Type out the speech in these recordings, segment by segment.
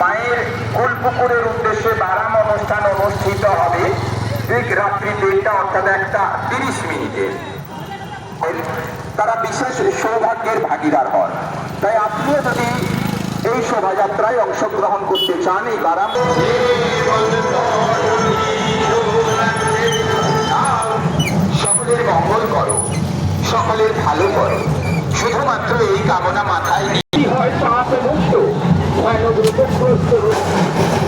মায়ের কুলপুকুরের উদ্দেশ্যে বারাম অনুষ্ঠান অনুষ্ঠিত হবে। ঠিক রাত্রি দেড়টা অর্থাৎ একটা তিরিশ মিনিটে। তারা বিশেষ সৌভাগ্যের ভাগিদার হন। তাই আপনিও যদি এই শোভাযাত্রায় অংশগ্রহণ করতে চান এই বারাম সকলের মঙ্গল করো, সকলের ভালো করো। শুধুমাত্র এই কামনা মাথায় হয় ভয়ানক রূপগ্রস্ত রোগ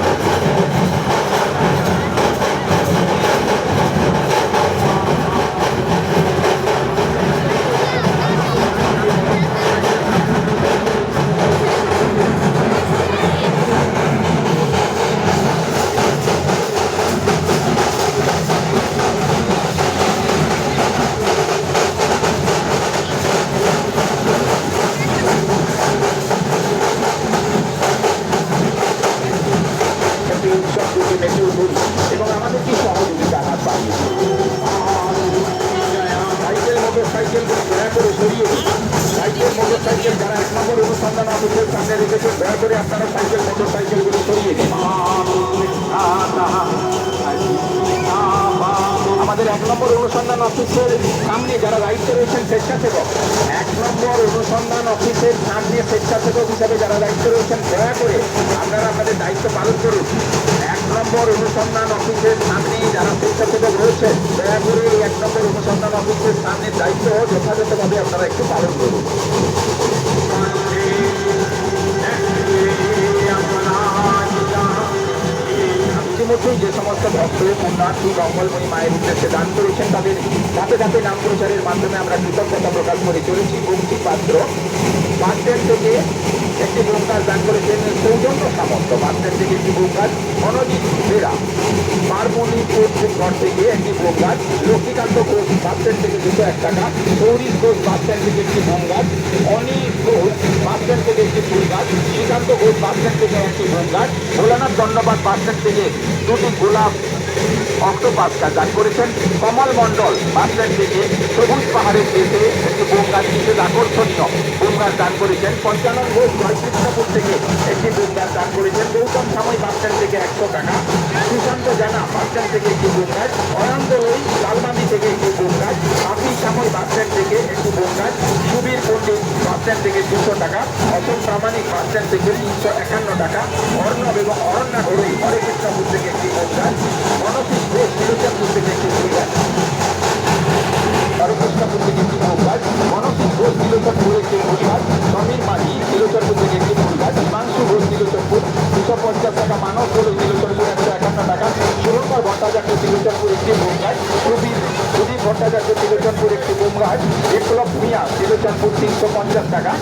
যারা অনুসন্ধান অফিসের সামনে রেখেছেন দয়া করে আপনারা সাইকেল মোটর সাইকেলগুলো সরিয়ে দিন আমাদের এক নম্বর অনুসন্ধান অফিসের সামনে যারা দায়িত্বে রয়েছেন স্বেচ্ছাসেবক, এক নম্বর অনুসন্ধান অফিসের সামনে স্বেচ্ছাসেবক হিসাবে যারা দায়িত্বে রয়েছেন, দয়া করে আপনারা আপনাদের দায়িত্ব পালন করুন। এক নম্বর অনুসন্ধান অফিসের সামনে যারা স্বেচ্ছাসেবক রয়েছেন, দয়া করে এক নম্বর অনুসন্ধান অফিসের সামনে দায়িত্ব যথাযথভাবে আপনারা একটু পালন করুন। ভক্ত পুণ্যার্থী মঙ্গলময়ী মায়ের উদ্দেশ্যে দান করেছেন তাদের। ধাপে ধাপে নাম প্রচারের মাধ্যমে আমরা কৃতজ্ঞতা প্রকাশ করে চলেছি। বক্তি পাত্র বাসস্ট্যান্ড থেকে একটি বৌকার দান করেছেন সৌজন্য সামন্ত। বাসস্ট্যান্ড থেকে একটি বৌকার অনজিৎ বেরা। মারমণিপুর ঘর থেকে একটি বৌকার লক্ষ্মীকান্ত ঘোষ। বাসস্ট্যান্ড থেকে দুশো এক টাকা। সৌরিশ ঘোষ বাসস্ট্যান্ড থেকে একটি বঙ্গার অনিল ঘোষ বাসস্ট্যান্ড থেকে একটি শ্রীকান্ত বাসস্ট্যান্ড থেকে একটি বঙ্গার ভোলানাথ দণ্ডবাদ বাসস্ট্যান্ড থেকে দুটি গোলাপ অক্টোপাস দান করেছেন। কমল মণ্ডল বাসস্ট্যান্ড থেকে সবুজ পাহাড়ের দেশে একটি বোম বিশেষ আকর্ষণীয় বোম দান করেছেন। পঞ্চানন ঘোষ জয়কৃষ্ণপুর থেকে একটি বোম দান করেছেন। গৌতম সাময় বাসস্ট্যান্ড থেকে একশো টাকা। সুশান্ত জানা বাসস্ট্যান্ড থেকে একটি বোম গাছ অনন্ত লই লালমাদি থেকে একটি বোম গাছ আপনি সাময় বাসস্ট্যান্ড থেকে একটু গাছ সুবীর পণ্ডিত বাসস্ট্যান্ড থেকে দুশো টাকা, অশোক প্রামাণিক বাসস্ট্যান্ড থেকে তিনশো একান্ন টাকা, অর্ণব এবং অরণ্যা ঘড়ই হরে কৃষ্ণপুর থেকে একটি গাছ মনসিক ঘোষ তিরুচাপুর থেকে একটি গাছ হরেকৃষ্ণপুর থেকে একটি গাছ মনসিক ঘোষ তিলোচরপুর একটি গাছ সমীর মাঝি তিলোচরপুর থেকে একটি গাছ হিমাংশু ঘোষ তিলোচরপুর দুশো পঞ্চাশ টাকা মানব ঘোষ তিলোচরপুর একশো একান্ন টাকা শুভঙ্কর ভট্টাচার্য তিলোচরপুর একটি বোম গাছ সুবীর সুদীপ ভট্টাচার্য ত্রিলোচনপুর একটি বোম বিপ্লব ভূঁইয়া ত্রিলোচনপুর তিনশো পঞ্চাশ টাকা।